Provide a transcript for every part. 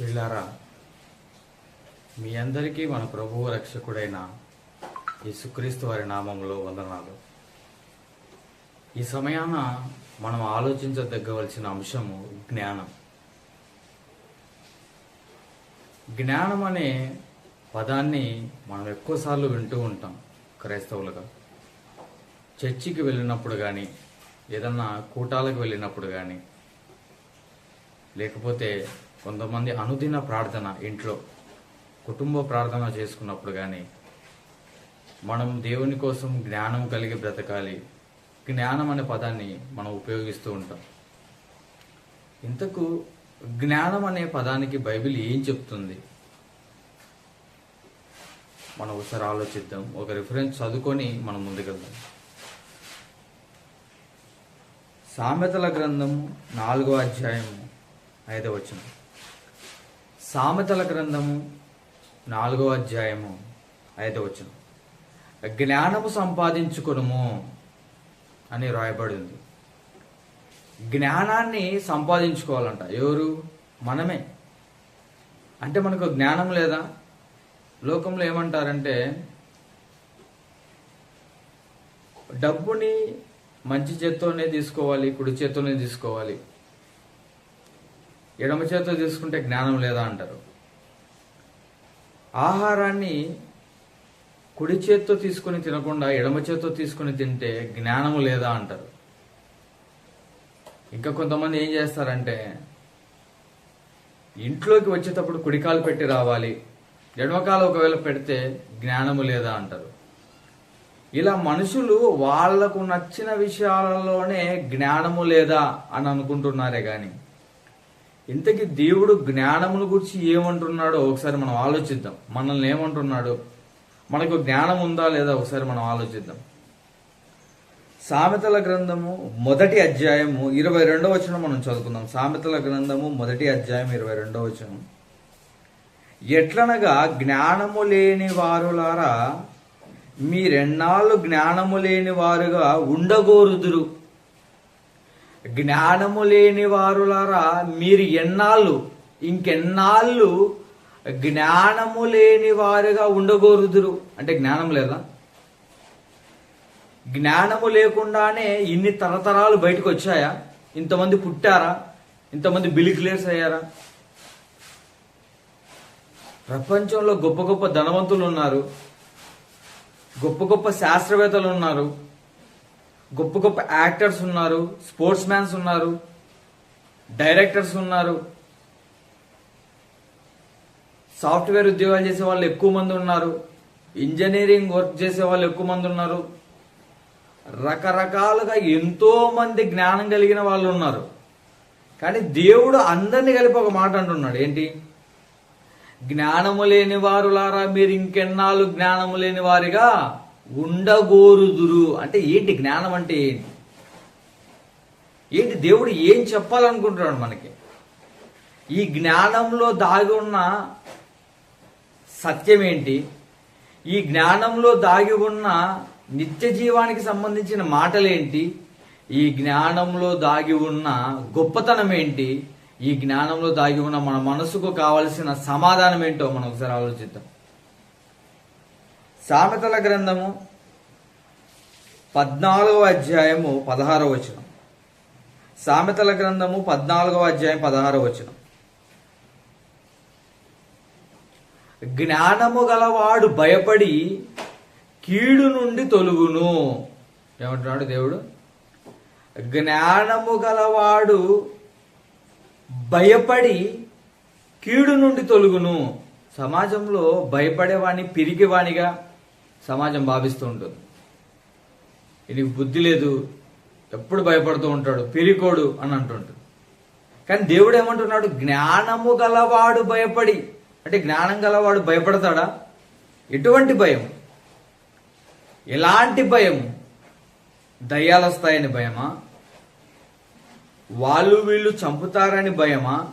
పిల్లారా మీ అందరికీ మన ప్రభువు రక్షకుడైన యేసుక్రీస్తు వారి నామంలో వందనాలు. ఈ సమయాన మనం ఆలోచించదగ్గవలసిన అంశము జ్ఞానం. జ్ఞానం అనే పదాన్ని మనం ఎక్కువసార్లు వింటూ ఉంటాం క్రైస్తవులుగా. చర్చికి వెళ్ళినప్పుడు కానీ ఏదన్నా కూటాలకు వెళ్ళినప్పుడు కానీ లేకపోతే కొంతమంది అనుదిన ప్రార్థన ఇంట్లో కుటుంబ ప్రార్థన చేసుకున్నప్పుడు కానీ మనం దేవుని కోసం జ్ఞానం కలిగి బ్రతకాలి. జ్ఞానం అనే పదాన్ని మనం ఉపయోగిస్తూ ఉంటాం. ఇంతకు జ్ఞానం అనే పదానికి బైబిల్ ఏం చెప్తుంది? మనం ఒకసారి ఆలోచిద్దాం. ఒక రిఫరెన్స్ చదువుకొని మనం ముందుకెళ్దాం. సామెతల గ్రంథము నాలుగో అధ్యాయము ఐదవ వచనం. సామెతల గ్రంథము నాలుగో అధ్యాయము అయితే వచనం. జ్ఞానము సంపాదించుకొనుము అని రాయబడింది జ్ఞానాన్ని సంపాదించుకోవాలంట. ఎవరు? మనమే. అంటే మనకు జ్ఞానం లేదా? లోకంలో ఏమంటారంటే డబ్బుని మంచి చేత్తోనే తీసుకోవాలి కుడి చేత్తోనే తీసుకోవాలి. ఎడమ చేత్తో తీసుకుంటే జ్ఞానం లేదా అంటారు. ఆహారాన్ని కుడి చేత్తో తీసుకొని తినకుండా ఎడమ చేత్తో తీసుకొని తింటే జ్ఞానము లేదా అంటారు. ఇంకా కొంతమంది ఏం చేస్తారంటే ఇంట్లోకి వచ్చేటప్పుడు కుడికాలు పెట్టి రావాలి ఎడమకాలు ఒకవేళ పెడితే జ్ఞానము లేదా అంటారు. ఇలా మనుషులు వాళ్ళకు నచ్చిన విషయాలలోనే జ్ఞానము లేదా అని అనుకుంటున్నారే కానీ ఇంతకీ దేవుడు జ్ఞానమును గురించి ఏమంటున్నాడో ఒకసారి మనం ఆలోచిద్దాం. మనల్ని ఏమంటున్నాడు? మనకు జ్ఞానం ఉందా లేదా ఒకసారి మనం ఆలోచిద్దాం. సామెతల గ్రంథము మొదటి అధ్యాయము ఇరవై రెండో వచనం మనం చదువుకుందాం. సామెతల గ్రంథము మొదటి అధ్యాయం ఇరవై రెండో వచనం. ఎట్లనగా జ్ఞానము లేని వారులారా మీరెన్నాళ్ళు జ్ఞానము లేని వారుగా ఉండగోరుదురు? జ్ఞానము లేని వారులారా మీరు ఎన్నాళ్ళు ఇంకెన్నాళ్ళు జ్ఞానము లేని వారుగా ఉండగోరుదురు? అంటే జ్ఞానం లేదా? జ్ఞానము లేకుండానే ఇన్ని తరతరాలు బయటకు వచ్చాయా? ఇంతమంది పుట్టారా? ఇంతమంది బిలిక్లేర్స్ అయ్యారా? ప్రపంచంలో గొప్ప గొప్ప ధనవంతులు ఉన్నారు. గొప్ప గొప్ప శాస్త్రవేత్తలు ఉన్నారు. గొప్ప గొప్ప యాక్టర్స్ ఉన్నారు స్పోర్ట్స్ మ్యాన్స్ ఉన్నారు డైరెక్టర్స్ ఉన్నారు. సాఫ్ట్వేర్ ఉద్యోగాలు చేసే వాళ్ళు ఎక్కువ మంది ఉన్నారు. ఇంజనీరింగ్ వర్క్ చేసే వాళ్ళు ఎక్కువ మంది ఉన్నారు. రకరకాలుగా ఎంతో మంది జ్ఞానం కలిగిన వాళ్ళు ఉన్నారు. కానీ దేవుడు అందరినీ కలిపి ఒక మాట అంటున్నాడు. ఏంటి? జ్ఞానము లేని వారులారా మీరు ఇంకెన్నాళ్ళు జ్ఞానము లేని వారిగా ఉండగోరుదురు. అంటే ఏంటి జ్ఞానం అంటే ఏంటి? ఏంటి దేవుడు ఏం చెప్పాలనుకుంటున్నాడు మనకి? ఈ జ్ఞానంలో దాగి ఉన్న సత్యం ఏంటి? ఈ జ్ఞానంలో దాగి ఉన్న నిత్య జీవానికి సంబంధించిన మాటలేంటి? ఈ జ్ఞానంలో దాగి ఉన్న గొప్పతనం ఏంటి? ఈ జ్ఞానంలో దాగి ఉన్న మన మనసుకు కావలసిన సమాధానం ఏంటో మనం ఒకసారి ఆలోచిద్దాం. సామెతల గ్రంథము పద్నాలుగవ అధ్యాయము పదహారవ వచనం. సామెతల గ్రంథము పద్నాలుగవ అధ్యాయం పదహారవ వచనం. జ్ఞానము గలవాడు భయపడి కీడు నుండి తొలుగును. ఏమంటున్నాడు దేవుడు? జ్ఞానము గలవాడు భయపడి కీడు నుండి తొలుగును. సమాజంలో భయపడేవాణ్ణి పిరిగివాణిగా సమాజం భావిస్తూ ఉంటుంది. నీకు బుద్ధి లేదు ఎప్పుడు భయపడుతూ ఉంటాడు పెరికోడు అని అంటుంటాడు కానీ దేవుడు ఏమంటున్నాడు? జ్ఞానము గలవాడు భయపడి అంటే జ్ఞానం గలవాడు భయపడతాడా? ఎటువంటి భయం ఎలాంటి భయం దయ్యాలు వస్తాయని భయమా? వాళ్ళు వీళ్ళు చంపుతారని భయమా?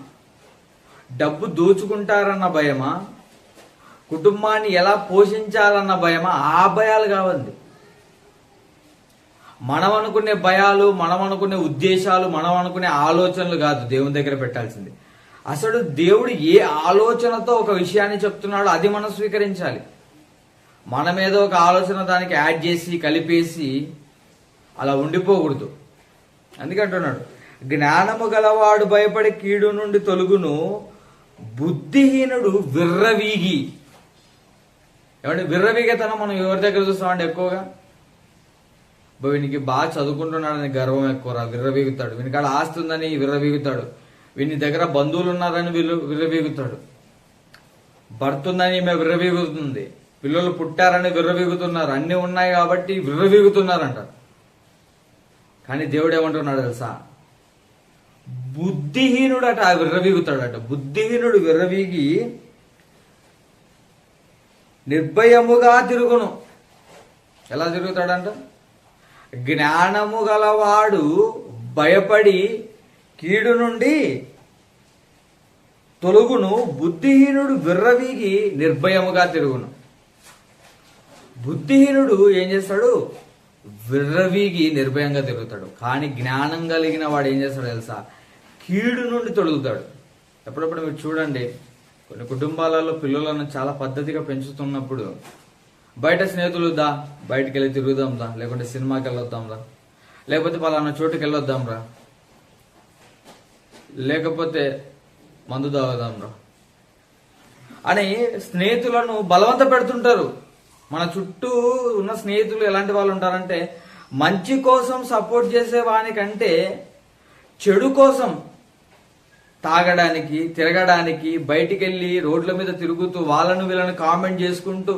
డబ్బు దోచుకుంటారన్న భయమా? కుటుంబాన్ని ఎలా పోషించాలన్న భయమా? ఆ భయాలు కావండి. మనం అనుకునే భయాలు మనం అనుకునే ఉద్దేశాలు మనం అనుకునే ఆలోచనలు కాదు దేవుని దగ్గర పెట్టాల్సింది. అసలు దేవుడు ఏ ఆలోచనతో ఒక విషయాన్ని చెప్తున్నాడో అది మనం స్వీకరించాలి. మన మీద ఒక ఆలోచన దానికి యాడ్ చేసి కలిపేసి అలా ఉండిపోకూడదు. అందుకంటున్నాడు జ్ఞానము గలవాడు భయపడి కీడు నుండి తొలుగును బుద్ధిహీనుడు విర్రవీగి. ఏమంటే విర్రవీగతనం మనం ఎవరి దగ్గర చూస్తామండి ఎక్కువగా? వీనికి బాగా చదువుకుంటున్నాడని గర్వం ఎక్కువ విర్రవీగుతాడు. వీనికాడ ఆస్తి ఉందని విర్రవీగుతాడు. వీని దగ్గర బంధువులు ఉన్నారని వీళ్ళు విర్రవీగుతాడు. భర్త ఉందని ఈమె విర్రవీగుతుంది. పిల్లలు పుట్టారని విర్రవీగుతున్నారు. అన్ని ఉన్నాయి కాబట్టి విర్రవీగుతున్నారంట. కానీ దేవుడు ఏమంటున్నాడు తెలుసా? బుద్ధిహీనుడు ఆ విర్రవీగుతాడట. బుద్ధిహీనుడు విర్రవీగి నిర్భయముగా తిరుగును. ఎలా తిరుగుతాడంట? జ్ఞానము గలవాడు భయపడి కీడు నుండి తొలుగును బుద్ధిహీనుడు విర్రవీగి నిర్భయముగా తిరుగును. బుద్ధిహీనుడు ఏం చేస్తాడు? విర్రవీగి నిర్భయంగా తిరుగుతాడు. కానీ జ్ఞానం కలిగిన వాడు ఏం చేస్తాడు తెలుసా? కీడు నుండి తొలుగుతాడు. ఎప్పుడప్పుడు మీరు చూడండి కొన్ని కుటుంబాలలో పిల్లలను చాలా పద్ధతిగా పెంచుతున్నప్పుడు బయట స్నేహితులు దా బయటికి వెళ్ళి తిరుగుదాం దా లేకుంటే సినిమాకి వెళ్ళొద్దాం రా లేకపోతే పలానా చోటుకి వెళ్ళొద్దాం రా లేకపోతే మందు తాగుదాం రా అని స్నేహితులను బలవంత పెడుతుంటారు. మన చుట్టూ ఉన్న స్నేహితులు ఎలాంటి వాళ్ళు ఉంటారంటే మంచి కోసం సపోర్ట్ చేసే వానికంటే చెడు కోసం తాగడానికి తిరగడానికి బయటికి వెళ్ళి రోడ్ల మీద తిరుగుతూ వాళ్ళను వీళ్ళను కామెంట్ చేసుకుంటూ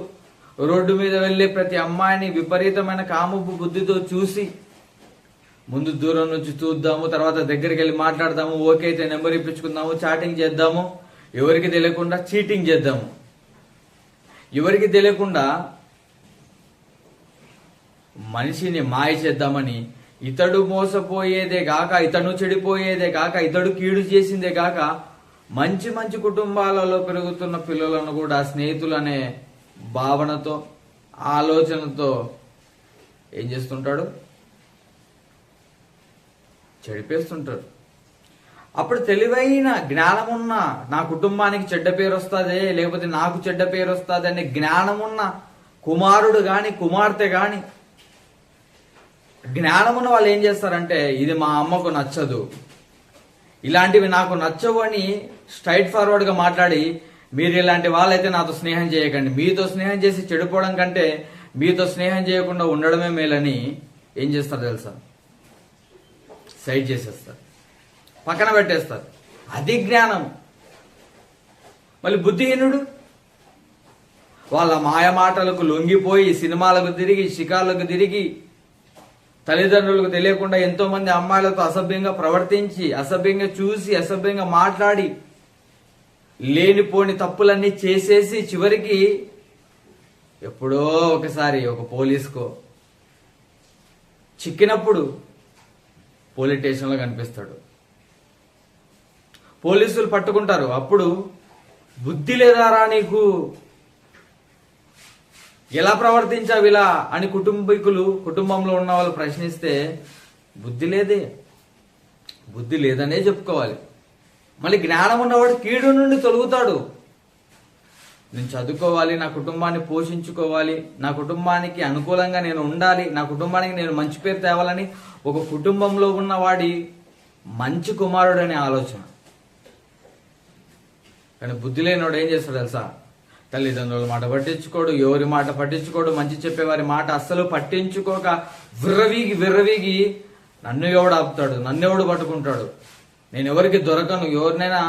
రోడ్డు మీద వెళ్ళే ప్రతి అమ్మాయిని విపరీతమైన కామపు బుద్ధితో చూసి ముందు దూరం నుంచి చూద్దాము తర్వాత దగ్గరికి వెళ్ళి మాట్లాడదాము ఓకే అయితే నెంబర్ ఇప్పించుకుందాము చాటింగ్ చేద్దాము ఎవరికి తెలియకుండా చీటింగ్ చేద్దాము. ఎవరికి తెలియకుండా మనిషిని మాయ చేద్దామని ఇతడు మోసపోయేదే కాక ఇతను చెడిపోయేదే కాక ఇతడు కీడు చేసిందే కాక మంచి మంచి కుటుంబాలలో పెరుగుతున్న పిల్లలను కూడా స్నేహితులనే భావనతో ఆలోచనతో ఏం చేస్తుంటాడు? చెడిపేస్తుంటాడు. అప్పుడు తెలివైన జ్ఞానమున్న నా కుటుంబానికి చెడ్డ పేరు వస్తుంది లేకపోతే నాకు చెడ్డ పేరు వస్తుంది అనే జ్ఞానమున్న కుమారుడు కానీ కుమార్తె కానీ జ్ఞానమున్న వాళ్ళు ఏం చేస్తారంటే ఇది మా అమ్మకు నచ్చదు. ఇలాంటివి నాకు నచ్చవు అని స్ట్రైట్ ఫార్వర్డ్గా మాట్లాడి మీరు ఇలాంటి వాళ్ళైతే నాతో స్నేహం చేయకండి. మీతో స్నేహం చేసి చెడిపోవడం కంటే మీతో స్నేహం చేయకుండా ఉండడమే మేలని ఏం చేస్తారు తెలుసా? సైడ్ చేసేస్తారు. పక్కన పెట్టేస్తారు. అది జ్ఞానం. మళ్ళీ బుద్ధిహీనుడు? వాళ్ళ మాయ మాటలకు లొంగిపోయి సినిమాలకు తిరిగి షికార్లకు తిరిగి తల్లిదండ్రులకు తెలియకుండా ఎంతో మంది అమ్మాయిలతో అసభ్యంగా ప్రవర్తించి అసభ్యంగా చూసి అసభ్యంగా మాట్లాడి లేనిపోని తప్పులన్నీ చేసేసి చివరికి ఎప్పుడో ఒకసారి ఒక పోలీస్కో చిక్కినప్పుడు పోలీస్ స్టేషన్లో కనిపిస్తాడు. పోలీసులు పట్టుకుంటారు. అప్పుడు బుద్ధి లేదారా నీకు ఎలా ప్రవర్తించావు ఇలా అని కుటుంబీకులు కుటుంబంలో ఉన్న వాళ్ళు ప్రశ్నిస్తే బుద్ధి లేదే. బుద్ధి లేదనే చెప్పుకోవాలి. మళ్ళీ జ్ఞానం ఉన్నవాడు కీడు నుండి తొలుగుతాడు. నేను చదువుకోవాలి నా కుటుంబాన్ని పోషించుకోవాలి నా కుటుంబానికి అనుకూలంగా నేను ఉండాలి నా కుటుంబానికి నేను మంచి పేరు తేవాలని ఒక కుటుంబంలో ఉన్నవాడి మంచి కుమారుడు అనే ఆలోచన. కానీ బుద్ధి లేనివాడు ఏం చేస్తాడు తెలుసా? తల్లిదండ్రుల మాట పట్టించుకోడు ఎవరి మాట పట్టించుకోడు మంచి చెప్పేవారి మాట అస్సలు పట్టించుకోక విర్రవీగి విర్రవీగి నన్ను ఎవడు ఆపుతాడు నన్ను ఎవడు పట్టుకుంటాడు? నేను ఎవరికి దొరకను ఎవరినైనా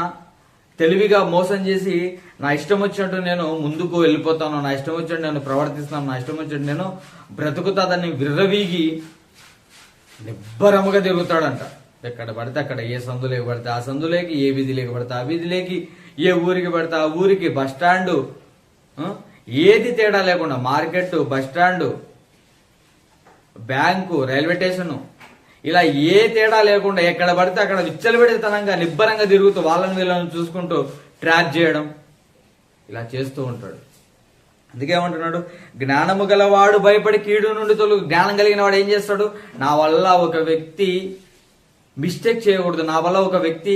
తెలివిగా మోసం చేసి నా ఇష్టం వచ్చినట్టు నేను ముందుకు వెళ్ళిపోతాను నా ఇష్టం వచ్చినట్టు నేను ప్రవర్తిస్తాను నా ఇష్టం వచ్చినట్టు నేను బ్రతుకుతాదని విర్రవీగి నిబ్బరముగా తిరుగుతాడంట. ఎక్కడ పడితే అక్కడ ఏ సందులోకి పడితే ఆ సందులోకి ఏ వీధిలోకి పడితే ఆ వీధిలోకి ఏ ఊరికి పడితే ఆ ఊరికి బస్ స్టాండు ఏది తేడా లేకుండా market bus bank railway station ఇలా ఏ తేడా లేకుండా ఎక్కడ పడితే అక్కడ విచ్చలబెడితనంగా నిబ్బరంగా తిరుగుతూ వాళ్ళని వీళ్ళని చూసుకుంటూ ట్రాక్ చేయడం ఇలా చేస్తూ ఉంటాడు. అందుకేమంటున్నాడు జ్ఞానము గలవాడు భయపడి కీడు నుండి తొలుగు జ్ఞానం కలిగిన వాడు ఏం చేస్తాడు? నా వల్ల ఒక వ్యక్తి మిస్టేక్ చేయకూడదు నా వల్ల ఒక వ్యక్తి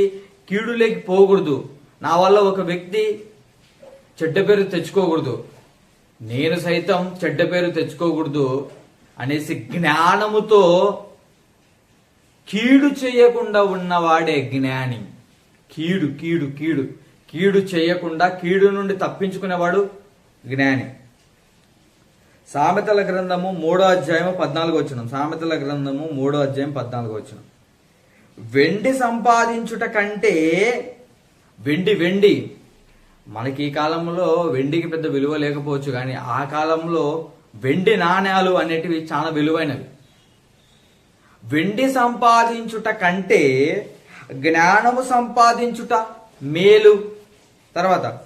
కీడులోకి పోకూడదు నా వల్ల ఒక వ్యక్తి చెడ్డ పేరు తెచ్చుకోకూడదు. నేను సైతం చెడ్డ పేరు తెచ్చుకోకూడదు అనేసి జ్ఞానముతో కీడు చేయకుండా ఉన్నవాడే జ్ఞాని. కీడు కీడు కీడు. కీడు చేయకుండా కీడు నుండి తప్పించుకునేవాడు జ్ఞాని. సామెతల గ్రంథము మూడో అధ్యాయము పద్నాలుగు వచ్చిన సామెతల గ్రంథము మూడో అధ్యాయం పద్నాలుగు వచ్చిన వెండి సంపాదించుట కంటే వెండి వెండి మనకి ఈ కాలంలో వెండికి పెద్ద విలువ లేకపోవచ్చు కానీ ఆ కాలంలో వెండి నాణ్యాలు అనేటివి చాలా విలువైనవి. వెండి సంపాదించుట కంటే జ్ఞానము సంపాదించుట మేలు. తర్వాత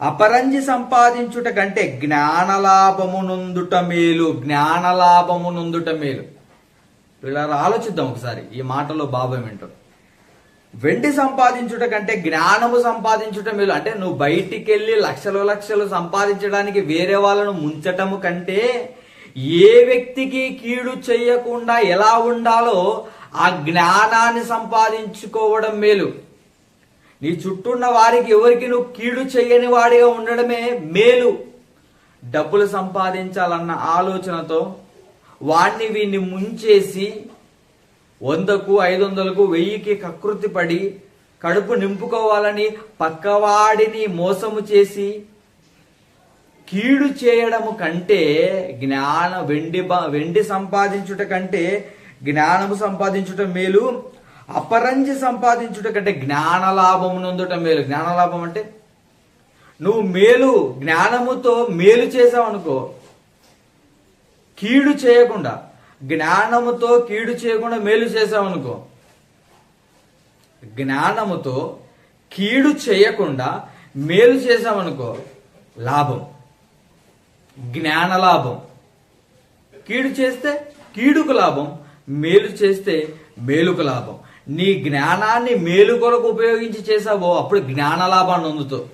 అపరంజి సంపాదించుట కంటే జ్ఞానలాభము నొందుట మేలు జ్ఞానలాభము నొందుట మేలు. ఇలా ఆలోచిద్దాం ఒకసారి ఈ మాటలో భావం ఏంటో. వెండి సంపాదించుట కంటే జ్ఞానము సంపాదించుట మేలు. అంటే నువ్వు బయటికి వెళ్ళి లక్షలు లక్షలు సంపాదించడానికి వేరే వాళ్ళను ముంచటము కంటే ఏ వ్యక్తికి కీడు చేయకుండా ఎలా ఉండాలో ఆ జ్ఞానాన్ని సంపాదించుకోవడం మేలు. నీ చుట్టూన్న వారికి ఎవరికి నువ్వు కీడు చేయని వాడిగా ఉండడమే మేలు. డబ్బులు సంపాదించాలన్న ఆలోచనతో వాణ్ణి వీణ్ణి ముంచేసి వందకు ఐదు వందలకు వెయ్యికి కకృతి పడి కడుపు నింపుకోవాలని పక్కవాడిని మోసము చేసి కీడు చేయడము కంటే జ్ఞాన వెండి బ- వెండి సంపాదించుట కంటే జ్ఞానము సంపాదించుట మేలు అపరంజి సంపాదించుట కంటే జ్ఞానలాభము నొందుట మేలు. జ్ఞానలాభం అంటే నువ్వు మేలు జ్ఞానముతో మేలు చేసావు అనుకో కీడు చేయకుండా జ్ఞానముతో కీడు చేయకుండా మేలు చేసావు జ్ఞానముతో కీడు చేయకుండా మేలు చేసామనుకో లాభం. జ్ఞాన లాభం. కీడు చేస్తే కీడుకు లాభం మేలు చేస్తే మేలుకు లాభం. నీ జ్ఞానాన్ని మేలు కొరకు ఉపయోగించి చేసావో అప్పుడు జ్ఞాన లాభాన్ని అందుతావు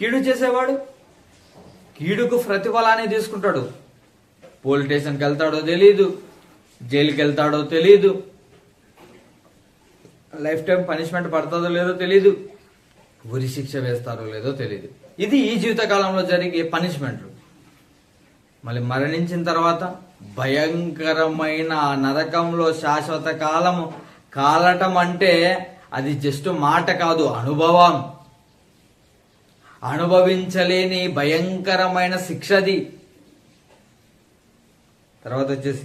కీడు చేసేవాడు? కీడుకు ప్రతిఫలాన్ని తీసుకుంటాడు. పోలీస్ స్టేషన్కి వెళ్తాడో తెలీదు జైలుకి వెళ్తాడో తెలీదు. లైఫ్ టైం పనిష్మెంట్ పడుతుందో లేదో తెలీదు ఉరి శిక్ష వేస్తారో లేదో తెలియదు ఇది ఈ జీవితకాలంలో జరిగే పనిష్మెంట్లు. మళ్ళీ మరణించిన తర్వాత భయంకరమైన నరకంలో శాశ్వత కాలము కాలటం అంటే అది జస్ట్ మాట కాదు అనుభవం. అనుభవించలేని భయంకరమైన శిక్షది. తర్వాత వచ్చేసి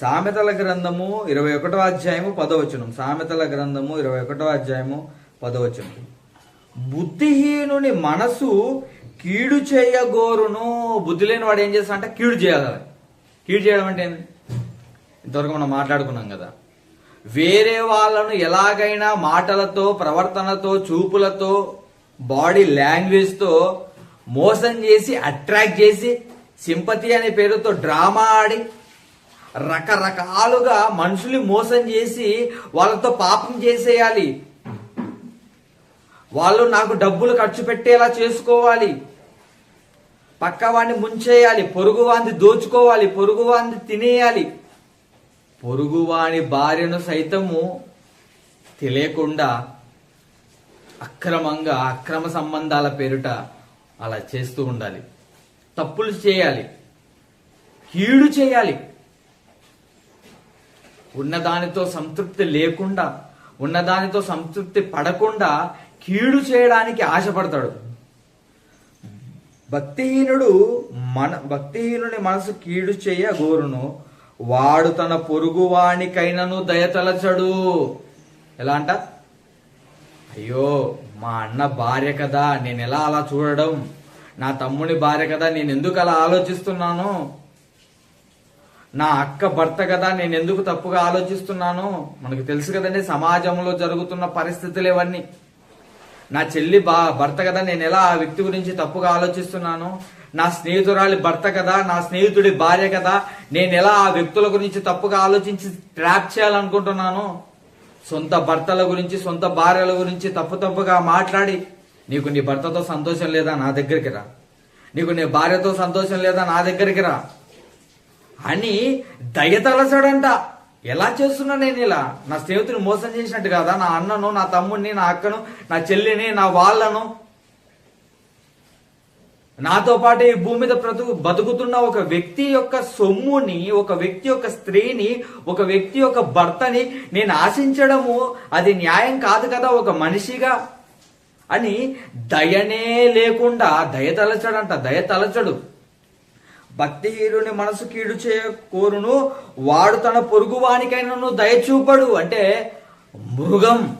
సామెతల గ్రంథము ఇరవై ఒకటో అధ్యాయము పదవచనం. సామెతల గ్రంథము ఇరవై ఒకటో అధ్యాయము పదవచనం. బుద్ధిహీనుని మనసు కీడు చేయగోరును. బుద్ధి లేని వాడు ఏం చేస్తా అంటే కీడు చేయాలి కీడు చేయడం అంటే ఏంది? ఇంతవరకు మనం మాట్లాడుకున్నాం కదా. వేరే వాళ్ళను ఎలాగైనా మాటలతో ప్రవర్తనతో చూపులతో బాడీ లాంగ్వేజ్తో మోసం చేసి అట్రాక్ట్ చేసి సింపతి అనే పేరుతో డ్రామా ఆడి రకరకాలుగా మనుషుల్ని మోసం చేసి వాళ్ళతో పాపం చేసేయాలి. వాళ్ళు నాకు డబ్బులు ఖర్చు పెట్టేలా చేసుకోవాలి. పక్కవాడిని ముంచేయాలి పొరుగువాంది దోచుకోవాలి పొరుగువాంది తినేయాలి. పొరుగువాని భార్యను సైతము తెలియకుండా అక్రమంగా అక్రమ సంబంధాల పేరుట అలా చేస్తూ ఉండాలి. తప్పులు చేయాలి. కీడు చేయాలి. ఉన్నదానితో సంతృప్తి లేకుండా ఉన్నదానితో సంతృప్తి పడకుండా కీడు చేయడానికి ఆశపడతాడు. భక్తిహీనుడు మన భక్తిహీనుని మనసు కీడు చేయ గోరును వాడు తన పొరుగువానికైనను దయతలచడు. ఎలా అంట? అయ్యో మా అన్న భార్య కదా నేను ఎలా అలా చూడడం? నా తమ్ముని భార్య కదా నేను ఎందుకు అలా ఆలోచిస్తున్నాను? నా అక్క భర్త కదా నేను ఎందుకు తప్పుగా ఆలోచిస్తున్నాను? మనకు తెలుసు కదండి సమాజంలో జరుగుతున్న పరిస్థితులు ఇవన్నీ. నా చెల్లి బా భర్త కదా నేను ఎలా ఆ వ్యక్తి గురించి తప్పుగా ఆలోచిస్తున్నాను? నా స్నేహితురాలి భర్త కదా నా స్నేహితుడి భార్య కదా నేను ఎలా ఆ వ్యక్తుల గురించి తప్పుగా ఆలోచించి ట్రాప్ చేయాలనుకుంటున్నాను? సొంత భర్తల గురించి సొంత భార్యల గురించి తప్పు తప్పుగా మాట్లాడి నీకు నీ భర్తతో సంతోషం లేదా నా దగ్గరికి రా. నీకు నీ భార్యతో సంతోషం లేదా నా దగ్గరికి రా. అని దయతలసాడంట ఎలా చేస్తున్నా నేను ఇలా? నా స్నేహితుని మోసం చేసినట్టు కదా? నా అన్నను నా తమ్ముడిని నా అక్కను నా చెల్లిని నా వాళ్ళను. నాతో పాటు ఈ భూమి మీద బ్రతుకు బతుకుతున్న ఒక వ్యక్తి యొక్క సొమ్ముని ఒక వ్యక్తి యొక్క స్త్రీని ఒక వ్యక్తి యొక్క భర్తని నేను ఆశించడము అది న్యాయం కాదు కదా ఒక మనిషిగా? అని దయనే లేకుండా దయ తలచడంట దయ తలచడు. భక్తిహీనుని మనసు కీడు చేయ కోరును వాడు తన పొరుగువానికైనను దయ చూపడు. అంటే మృగం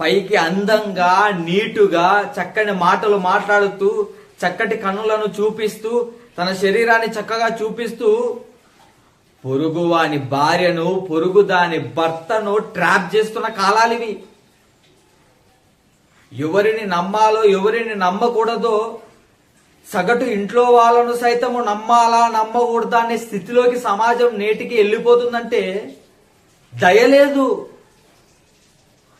పైకి అందంగా నీటుగా చక్కని మాటలు మాట్లాడుతూ చక్కటి కన్నులను చూపిస్తూ తన శరీరాన్ని చక్కగా చూపిస్తూ పొరుగువాని భార్యను పొరుగు దాని భర్తను ట్రాప్ చేస్తున్న కాలాలివి. ఎవరిని నమ్మాలో ఎవరిని నమ్మకూడదో సగటు ఇంట్లో వాళ్ళను సైతము నమ్మాలా నమ్మకూడదా అనే స్థితిలోకి సమాజం నేటికి వెళ్ళిపోతుందంటే దయలేదు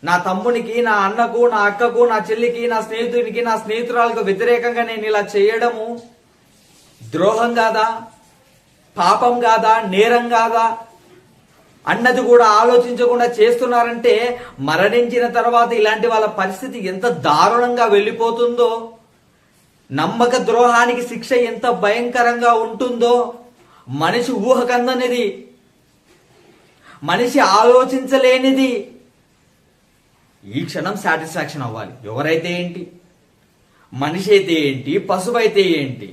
నా తమ్మునికి నా అన్నకు నా అక్కకు నా చెల్లికి నా స్నేహితునికి నా స్నేహితురాలకు వ్యతిరేకంగా నేను ఇలా చేయడము ద్రోహం కాదా? పాపం కాదా? నేరం కాదా? అన్నది కూడా ఆలోచించకుండా చేస్తున్నారంటే మరణించిన తర్వాత ఇలాంటి వాళ్ళ పరిస్థితి ఎంత దారుణంగా వెళ్ళిపోతుందో? నమ్మక ద్రోహానికి శిక్ష ఎంత భయంకరంగా ఉంటుందో? మనిషి ఊహకందనిది మనిషి ఆలోచించలేనిది. ఈ క్షణం సాటిస్ఫాక్షన్ అవ్వాలి. ఎవరైతే ఏంటి? మనిషి అయితే ఏంటి? పశువు అయితే ఏంటి?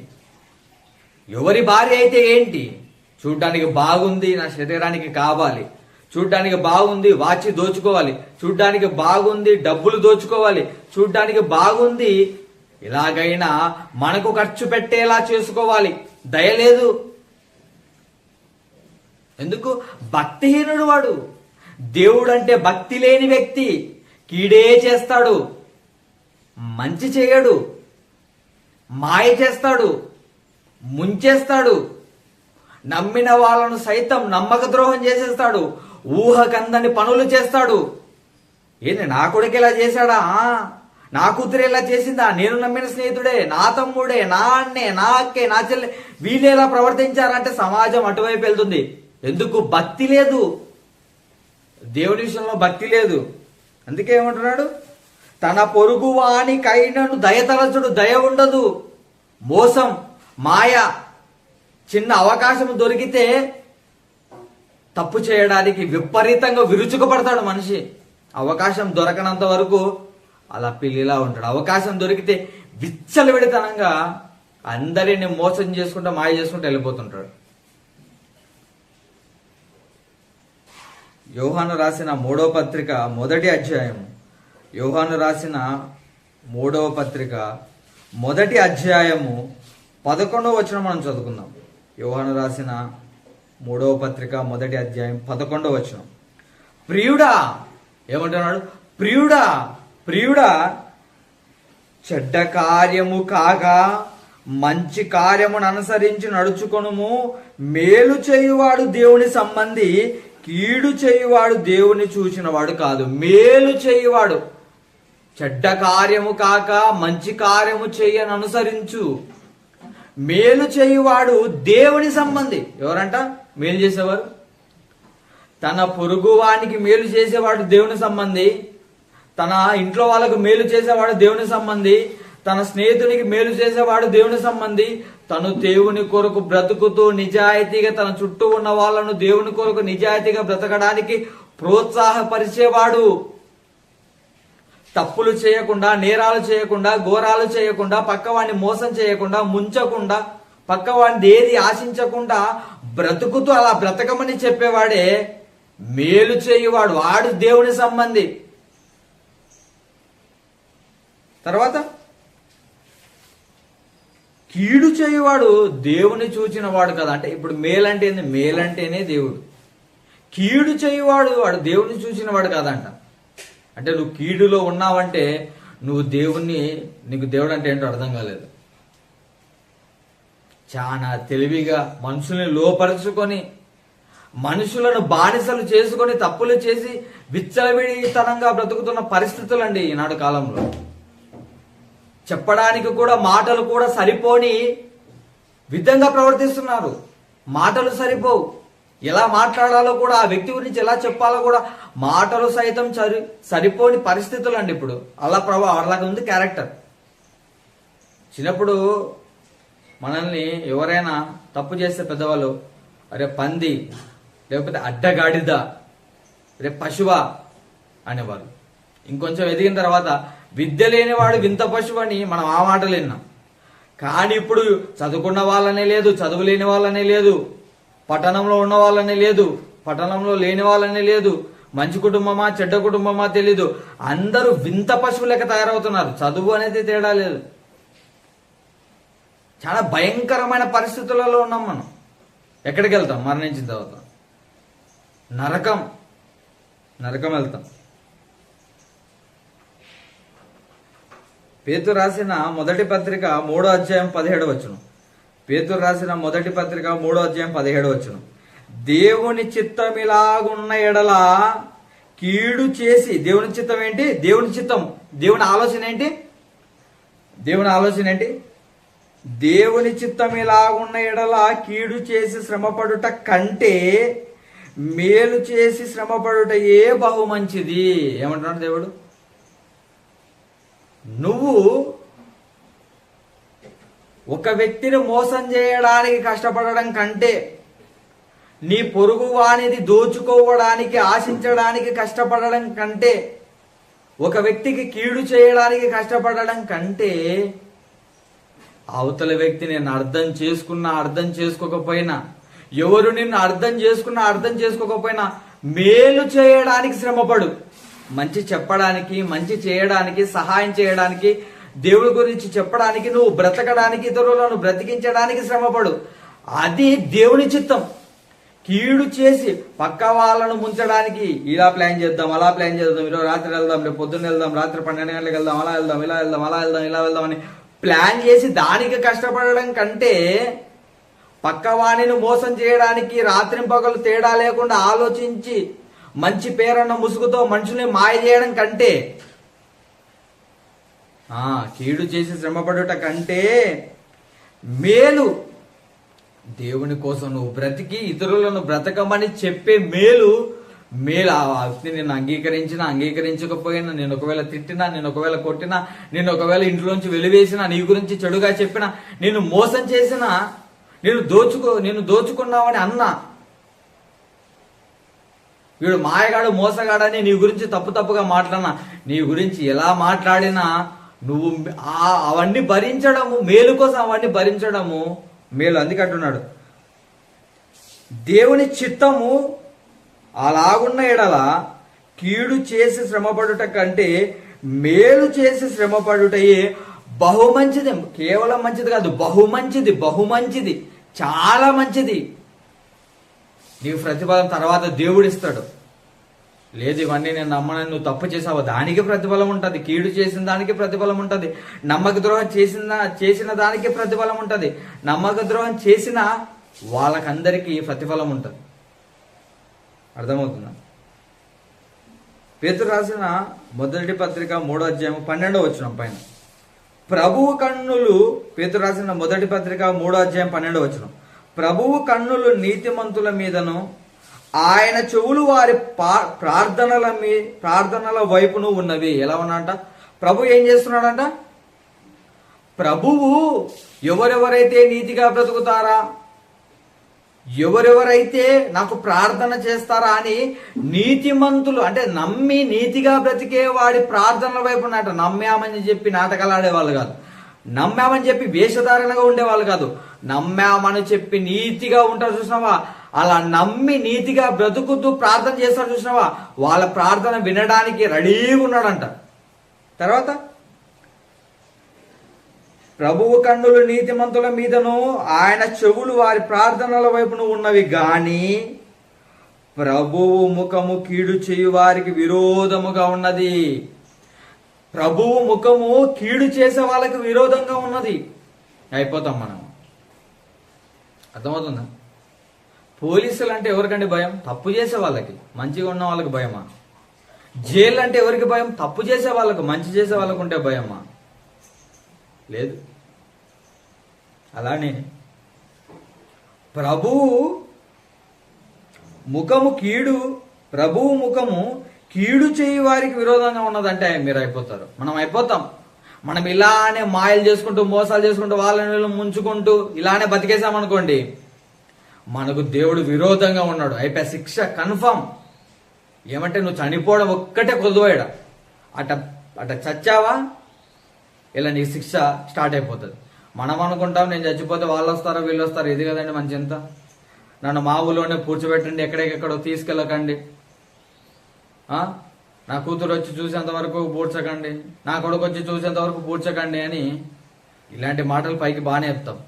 ఎవరి భార్య అయితే ఏంటి? చూడ్డానికి బాగుంది నా శరీరానికి కావాలి. చూడ్డానికి బాగుంది వాచి దోచుకోవాలి. చూడ్డానికి బాగుంది డబ్బులు దోచుకోవాలి. చూడ్డానికి బాగుంది ఇలాగైనా మనకు ఖర్చు పెట్టేలా చేసుకోవాలి. దయలేదు ఎందుకు? భక్తిహీనుడు వాడు. దేవుడు అంటే భక్తి లేని వ్యక్తి. కీడే చేస్తాడు. మంచి చేయడు. మాయ చేస్తాడు. ముంచేస్తాడు. నమ్మిన వాళ్ళను సైతం నమ్మక ద్రోహం చేసేస్తాడు. ఊహకందని పనులు చేస్తాడు. ఏంది నా కొడుకు ఇలా చేశాడా? నా కూతురు ఇలా చేసిందా? నేను నమ్మిన స్నేహితుడే నా తమ్ముడే నా అన్నే నా అక్కే నా చెల్లె. వీళ్ళు ఎలా ప్రవర్తించారంటే సమాజం అటువైపు వెళ్తుంది. ఎందుకు? భక్తి లేదు. దేవుని విషయంలో భక్తి లేదు. అందుకే ఏమంటున్నాడు? తన పొరుగు వానికైనను దయ తలచుడు దయ ఉండదు. మోసం మాయ చిన్న అవకాశం దొరికితే తప్పు చేయడానికి విపరీతంగా విరుచుకుపడతాడు మనిషి. అవకాశం దొరకనంత వరకు అలా పిల్లిలా ఉంటాడు. అవకాశం దొరికితే విచ్చలవిడితనంగా అందరిని మోసం చేసుకుంటూ మాయ చేసుకుంటూ వెళ్ళిపోతుంటాడు. యోహాను రాసిన మూడవ పత్రిక మొదటి అధ్యాయం. యోహాను రాసిన మూడవ పత్రిక మొదటి అధ్యాయము పదకొండవ వచ్చిన మనం చదువుకుందాం. యోహాను రాసిన మూడవ పత్రిక మొదటి అధ్యాయం పదకొండవ వచనం. ప్రియుడా ఏమంటున్నాడు? ప్రియుడా ప్రియుడా చెడ్డ కార్యము కాగా మంచి కార్యమును అనుసరించి నడుచుకొనుము. మేలు చేయువాడు దేవుని సంబంధి కీడు చేయువాడు దేవుని చూచినవాడు కాదు. మేలు చేయువాడు. చెడ్డ కార్యము కాక మంచి కార్యము చేయని అనుసరించు. మేలు చేయువాడు దేవుని సంబంధి. ఎవరంట? మేలు చేసేవారు? తన పొరుగువానికి మేలు చేసేవాడు దేవుని సంబంధి. తన ఇంట్లో వాళ్ళకు మేలు చేసేవాడు దేవుని సంబంధి. తన స్నేహితునికి మేలు చేసేవాడు దేవుని సంబంధి. తను దేవుని కొరకు బ్రతుకుతూ నిజాయితీగా తన చుట్టూ ఉన్న వాళ్ళను దేవుని కొరకు నిజాయితీగా బ్రతకడానికి ప్రోత్సాహపరిచేవాడు. తప్పులు చేయకుండా నేరాలు చేయకుండా ఘోరాలు చేయకుండా పక్కవాడిని మోసం చేయకుండా ముంచకుండా పక్కవాడిని ఏది ఆశించకుండా బ్రతుకుతూ అలా బ్రతకమని చెప్పేవాడే మేలు చేయువాడు వాడు దేవుని సంబంధి. తర్వాత కీడు చేయువాడు దేవుని చూచిన వాడు కదా. అంటే ఇప్పుడు మేలంటే ఏంది? మేలంటేనే దేవుడు. కీడు చేయువాడు వాడు దేవుని చూసిన వాడు కాదంట. అంటే నువ్వు కీడులో ఉన్నావంటే నువ్వు దేవుణ్ణి నీకు దేవుడు అంటే ఏంటో అర్థం కాలేదు. చాలా తెలివిగా మనుషుల్ని లోపరుచుకొని మనుషులను బానిసలు చేసుకొని తప్పులు చేసి విచ్చలవిడితనంగా బ్రతుకుతున్న పరిస్థితులండి ఈనాడు కాలంలో. చెప్పడానికి కూడా మాటలు కూడా సరిపోని విధంగా ప్రవర్తిస్తున్నారు. మాటలు సరిపోవు. ఎలా మాట్లాడాలో కూడా ఆ వ్యక్తి గురించి ఎలా చెప్పాలో కూడా మాటలు సైతం సరి సరిపోని పరిస్థితులు అండి ఇప్పుడు. అలా ప్రభా అలాగే ఉంది క్యారెక్టర్. చిన్నప్పుడు మనల్ని ఎవరైనా తప్పు చేస్తే పెద్దవాళ్ళు అరే పంది లేకపోతే అడ్డగాడిద రే పశువ అనేవారు ఇంకొంచెం ఎదిగిన తర్వాత విద్య లేనివాడు వింత పశువు అని మనం ఆ మాటలు విన్నాం. కానీ ఇప్పుడు చదువుకున్న వాళ్ళనే లేదు చదువు లేని వాళ్ళనే లేదు. పట్టణంలో ఉన్న వాళ్ళనే లేదు. పట్టణంలో లేని వాళ్ళనే లేదు. మంచి కుటుంబమా చెడ్డ కుటుంబమా తెలీదు. అందరూ వింత పశువు లెక్క తయారవుతున్నారు. చదువు అనేది తేడా లేదు. చాలా భయంకరమైన పరిస్థితులలో ఉన్నాం మనం. ఎక్కడికి వెళ్తాం మరణించిన తర్వాత. నరకం. నరకం వెళ్తాం. పేతు రాసిన మొదటి పత్రిక మూడో అధ్యాయం పదిహేడు వచ్చును పేతురు రాసిన మొదటి పత్రిక మూడో అధ్యాయం పదిహేడు వచ్చును దేవుని చిత్తం ఇలాగున్న ఎడల కీడు చేసి దేవుని చిత్తం ఏంటి? దేవుని చిత్తం. దేవుని ఆలోచన ఏంటి? దేవుని ఆలోచన ఏంటి? దేవుని చిత్తం ఇలాగున్న ఎడల కీడు చేసి శ్రమపడుట కంటే మేలు చేసి శ్రమపడుట ఏ బహు మంచిది ఏమంటున్నాడు దేవుడు? నువ్వు ఒక వ్యక్తిని మోసం చేయడానికి కష్టపడడం కంటే నీ పొరుగు వానిది దోచుకోవడానికి ఆశించడానికి కష్టపడడం కంటే ఒక వ్యక్తికి కీడు చేయడానికి కష్టపడడం కంటే అవతల వ్యక్తి నేను అర్థం చేసుకున్నా అర్థం చేసుకోకపోయినా ఎవరు నిన్ను అర్థం చేసుకున్నా అర్థం చేసుకోకపోయినా మేలు చేయడానికి శ్రమపడు. మంచి చెప్పడానికి మంచి చేయడానికి సహాయం చేయడానికి దేవుడి గురించి చెప్పడానికి నువ్వు బ్రతకడానికి ఇతరులను బ్రతికించడానికి శ్రమపడు. అది దేవుని చిత్తం. కీడు చేసి పక్క వాళ్ళను ముంచడానికి ఇలా ప్లాన్ చేద్దాం అలా ప్లాన్ చేద్దాం ఈరోజు రాత్రి వెళ్దాం రేపు పొద్దున్న వెళ్దాం రాత్రి పన్నెండు గంటలకు వెళ్దాం అలా వెళ్దాం ఇలా వెళ్దాం అలా వెళ్దాం ఇలా వెళ్దాం అని ప్లాన్ చేసి దానికి కష్టపడడం కంటే పక్కవాణిని మోసం చేయడానికి రాత్రింపగలు తేడా లేకుండా ఆలోచించి మంచి పేరన్న ముసుగుతో మనుషుల్ని మాయ చేయడం కంటే కీడు చేసి శ్రమపడుట కంటే మేలు. దేవుని కోసం నువ్వు బ్రతికి ఇతరులను బ్రతకమని చెప్పే మేలు మేలు. ఆ వ్యక్తి నేను అంగీకరించినా అంగీకరించకపోయినా నేను ఒకవేళ తిట్టినా నేను ఒకవేళ కొట్టినా నేను ఒకవేళ ఇంట్లోంచి వెలివేసినా నీ గురించి చెడుగా చెప్పినా నేను మోసం చేసినా నేను దోచుకో నేను దోచుకున్నావని అన్నా. వీడు మాయగాడు మోసగాడని నీ గురించి తప్పు తప్పుగా మాట్లాడినా నీ గురించి ఎలా మాట్లాడినా నువ్వు ఆ అవన్నీ భరించడము మేలు కోసం అవన్నీ భరించడము మేలు అందుకంటున్నాడు దేవుని చిత్తము అలాగున్న ఎడల కీడు చేసి శ్రమపడుట కంటే మేలు చేసి శ్రమపడుటయే బహు మంచిది. కేవలం మంచిది కాదు బహు మంచిది బహు మంచిది చాలా మంచిది. నీకు ప్రతిఫలం తర్వాత దేవుడిస్తాడు. లేదు ఇవన్నీ నేను నమ్మనని నువ్వు తప్పు చేసావు. దానికి ప్రతిఫలం ఉంటుంది. కీడు చేసిన దానికి ప్రతిఫలం ఉంటుంది. నమ్మక ద్రోహం చేసిన చేసిన దానికి ప్రతిఫలం ఉంటుంది. నమ్మక ద్రోహం చేసిన వాళ్ళకందరికీ ప్రతిఫలం ఉంటుంది. అర్థమవుతుందా? పేతురు రాసిన మొదటి పత్రిక మూడో అధ్యాయం పన్నెండో వచ్చిన పైన. ప్రభువు కన్నులు పేతురు రాసిన మొదటి పత్రిక మూడో అధ్యాయం పన్నెండో వచ్చిన ప్రభువు కన్నులు నీతిమంతుల మీదను ఆయన చెవులు వారి పా- ప్రార్థనల మీ ప్రార్థనల వైపును ఉన్నవి. ఎలా ఉన్నాడంట? ప్రభు ఏం చేస్తున్నాడంట? ప్రభువు ఎవరెవరైతే నీతిగా బ్రతుకుతారా ఎవరెవరైతే నాకు ప్రార్థన చేస్తారా అని నీతిమంతులు అంటే నమ్మి నీతిగా బ్రతికే వాడి ప్రార్థనల వైపు ఉన్నట నమ్మామని చెప్పి నాటకాలు ఆడేవాళ్ళు కాదు. నమ్మామని చెప్పి వేషధారణగా ఉండేవాళ్ళు కాదు. నమ్మామని చెప్పి నీతిగా ఉంటారు చూసినావా? అలా నమ్మి నీతిగా బ్రతుకుతూ ప్రార్థన చేస్తాడు చూసినావా? వాళ్ళ ప్రార్థన వినడానికి రెడీగా ఉన్నాడంట. తర్వాత? ప్రభువు కన్నులు నీతిమంతుల మీదను ఆయన చెవులు వారి ప్రార్థనల వైపును ఉన్నవి గాని ప్రభువు ముఖము కీడు చేయు వారికి విరోధముగా ఉన్నది. ప్రభువు ముఖము కీడు చేసే వాళ్ళకి విరోధంగా ఉన్నది. అయిపోతాం మనం. అర్థమవుతుందా? పోలీసులు అంటే ఎవరికంటే భయం? తప్పు చేసే వాళ్ళకి. మంచిగా ఉన్న వాళ్ళకి భయమా? జైలు అంటే ఎవరికి భయం? తప్పు చేసే వాళ్ళకు మంచి చేసే వాళ్ళకు ఉంటే భయమా? లేదు. అలానే ప్రభువు ముఖము కీడు ప్రభువు ముఖము కీడు చేయి వారికి విరోధంగా ఉన్నదంటే మీరు అయిపోతారు. మనం అయిపోతాం. మనం ఇలానే మాయలు చేసుకుంటూ మోసాలు చేసుకుంటూ వాళ్ళని ముంచుకుంటూ ఇలానే బతికేసామనుకోండి మనకు దేవుడు విరోధంగా ఉన్నాడు. అయిపోయా శిక్ష కన్ఫర్మ్ ఏమంటే నువ్వు చనిపోవడం ఒక్కటే కొద్దువాడ అట అట చచ్చావా? ఇలా నీ శిక్ష స్టార్ట్ అయిపోతుంది. మనం అనుకుంటాం నేను చచ్చిపోతే వాళ్ళు వస్తారో వీళ్ళు వస్తారో. ఇది కదండి మన చింత. నన్ను మా ఊళ్ళోనే కూర్చోబెట్టండి ఎక్కడెక్కడో తీసుకెళ్ళకండి. నా కూతురు వచ్చి చూసేంత వరకు పూడ్చకండి నా కొడుకు వచ్చి చూసేంత వరకు పూడ్చకండి అని ఇలాంటి మాటలు పైకి బాగానే చెప్తాం.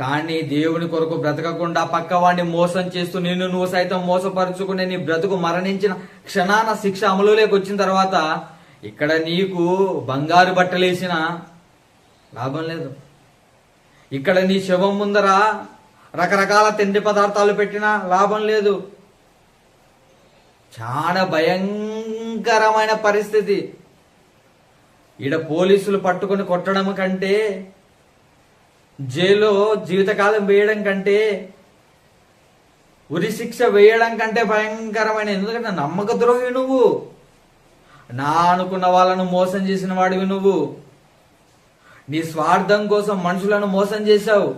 కానీ దేవుని కొరకు బ్రతకకుండా పక్కవాడిని మోసం చేస్తూ నిన్ను నువ్వు సైతం మోసపరుచుకునే నీ బ్రతుకు మరణించిన క్షణాన శిక్ష అమలులోకి వచ్చిన తర్వాత ఇక్కడ నీకు బంగారు బట్టలేసిన లాభం లేదు. ఇక్కడ నీ శవం ముందర రకరకాల తిండి పదార్థాలు పెట్టినా లాభం లేదు. చాలా భయంకరమైన పరిస్థితి. ఈడ పోలీసులు పట్టుకొని కొట్టడం కంటే జైల్లో జీవితకాలం వేయడం కంటే ఉరిశిక్ష వేయడం కంటే భయంకరమైన ఎందుకంటే నమ్మక ద్రోహి నువ్వు. నా అనుకున్న వాళ్ళను మోసం చేసిన వాడివి నువ్వు. నీ స్వార్థం కోసం మనుషులను మోసం చేశావు.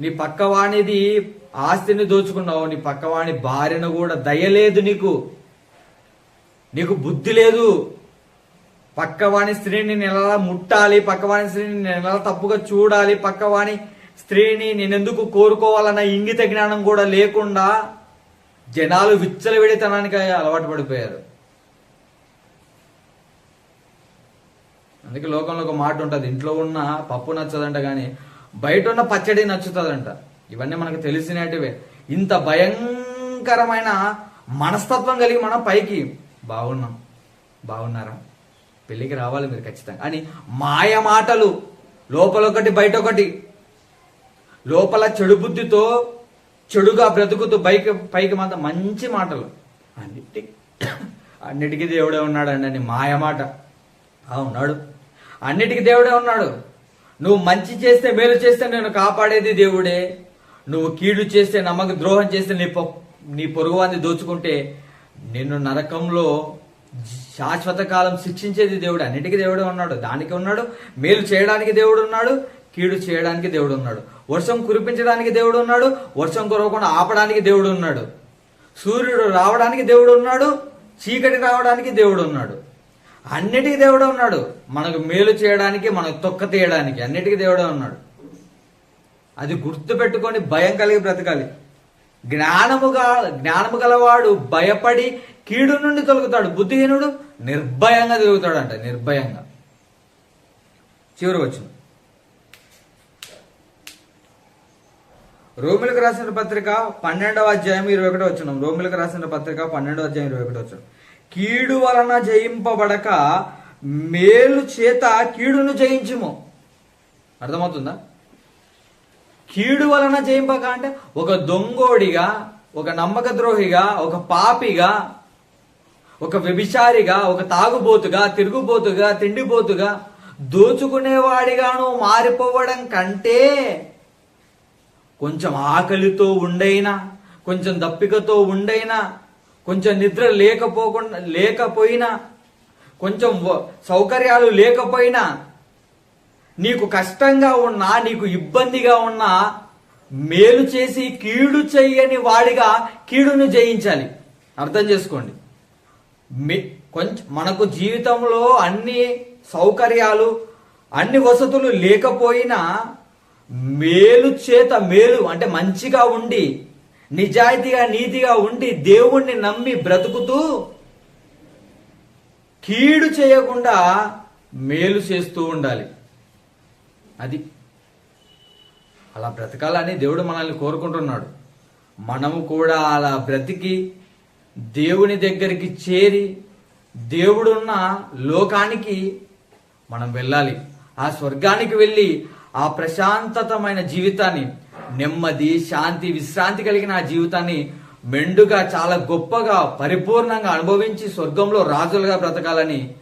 నీ పక్కవాణిది ఆస్తిని దోచుకున్నావు. నీ పక్కవాణి భార్యను కూడా దయలేదు నీకు. నీకు బుద్ధి లేదు. పక్కవాణి స్త్రీని నెలలా ముట్టాలి పక్కవాణి స్త్రీని నెలలా తప్పుగా చూడాలి పక్కవాణి స్త్రీని నేనెందుకు కోరుకోవాలన్న ఇంగిత జ్ఞానం కూడా లేకుండా జనాలు విచ్చలవిడితనానికి అలవాటు పడిపోయారు. అందుకే లోకంలో ఒక మాట ఉంటుంది ఇంట్లో ఉన్న పప్పు నచ్చదంట కానీ బయట ఉన్న పచ్చడి నచ్చుతుందంట. ఇవన్నీ మనకు తెలిసినటివే. ఇంత భయంకరమైన మనస్తత్వం కలిగి మనం పైకి బాగున్నాం. బాగున్నారా? పెళ్ళికి రావాలి మీరు ఖచ్చితంగా. అని మాయ మాటలు లోపల ఒకటి బయట ఒకటి లోపల చెడు బుద్ధితో చెడుగా బ్రతుకుతూ బైక్ పైకి మాత్రం మంచి మాటలు. అన్నిటి అన్నిటికీ దేవుడే ఉన్నాడండి అని మాయ మాట. ఉన్నాడు అన్నిటికీ దేవుడే ఉన్నాడు. నువ్వు మంచి చేస్తే మేలు చేస్తే నేను కాపాడేది దేవుడే. నువ్వు కీడు చేస్తే నమ్మక ద్రోహం చేస్తే నీ పొ నీ పొరుగువాన్ని దోచుకుంటే నిన్ను నరకంలో శాశ్వత కాలం శిక్షించేది దేవుడు. అన్నిటికీ దేవుడు ఉన్నాడు. దానికి ఉన్నాడు. మేలు చేయడానికి దేవుడు ఉన్నాడు. కీడు చేయడానికి దేవుడు ఉన్నాడు. వర్షం కురిపించడానికి దేవుడు ఉన్నాడు. వర్షం కురవకుండా ఆపడానికి దేవుడు ఉన్నాడు. సూర్యుడు రావడానికి దేవుడు ఉన్నాడు. చీకటి రావడానికి దేవుడు ఉన్నాడు. అన్నిటికీ దేవుడు ఉన్నాడు. మనకు మేలు చేయడానికి మనకు తొక్క తీయడానికి అన్నిటికీ దేవుడే ఉన్నాడు. అది గుర్తు పెట్టుకొని భయం కలిగి బ్రతకాలి. జ్ఞానముగా జ్ఞానము గలవాడు భయపడి కీడు నుండి తొలగుతాడు. బుద్ధిహీనుడు నిర్భయంగా తిరుగుతాడు అంట నిర్భయంగా. చివరి వచ్చింది రోమిలకు రాసిన పత్రిక పన్నెండవ అధ్యాయం ఇరవై ఒకటి వచ్చినాం రోమిలకు రాసిన పత్రిక పన్నెండవ అధ్యాయం ఇరవై ఒకటి వచ్చినాం కీడు వలన జయింపబడక మేలు చేత కీడును జయించుము. అర్థమవుతుందా? కీడు వలన జయింపక అంటే ఒక దొంగోడిగా ఒక నమ్మక ద్రోహిగా ఒక పాపిగా ఒక వ్యభిచారిగా ఒక తాగుబోతుగా తిరుగుబోతుగా తిండిపోతుగా దోచుకునేవాడిగాను మారిపోవడం కంటే కొంచెం ఆకలితో ఉండైనా కొంచెం దప్పికతో ఉండైనా కొంచెం నిద్ర లేకపోకుండా లేకపోయినా కొంచెం సౌకర్యాలు లేకపోయినా నీకు కష్టంగా ఉన్నా నీకు ఇబ్బందిగా ఉన్నా మేలు చేసి కీడు చెయ్యని వాడిగా కీడును జయించాలి. అర్థం చేసుకోండి. కొంచెం మనకు జీవితంలో అన్ని సౌకర్యాలు అన్ని వసతులు లేకపోయినా మేలు చేత మేలు అంటే మంచిగా ఉండి నిజాయితీగా నీతిగా ఉండి దేవుణ్ణి నమ్మి బ్రతుకుతూ కీడు చేయకుండా మేలు చేస్తూ ఉండాలి. అది. అలా బ్రతకాలని దేవుడు మనల్ని కోరుకుంటున్నాడు. మనము కూడా అలా బ్రతికి దేవుని దగ్గరికి చేరి దేవుడున్న లోకానికి మనం వెళ్ళాలి. ఆ స్వర్గానికి వెళ్ళి ఆ ప్రశాంతతమైన జీవితాన్ని నెమ్మది శాంతి విశ్రాంతి కలిగిన ఆ జీవితాన్ని మెండుగా చాలా గొప్పగా పరిపూర్ణంగా అనుభవించి స్వర్గంలో రాజులుగా బ్రతకాలని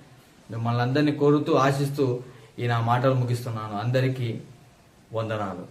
మిమ్మల్ని అందరినీ కోరుతూ ఆశిస్తూ ఈ నా మాటలు ముగిస్తున్నాను. అందరికీ వందనాలు.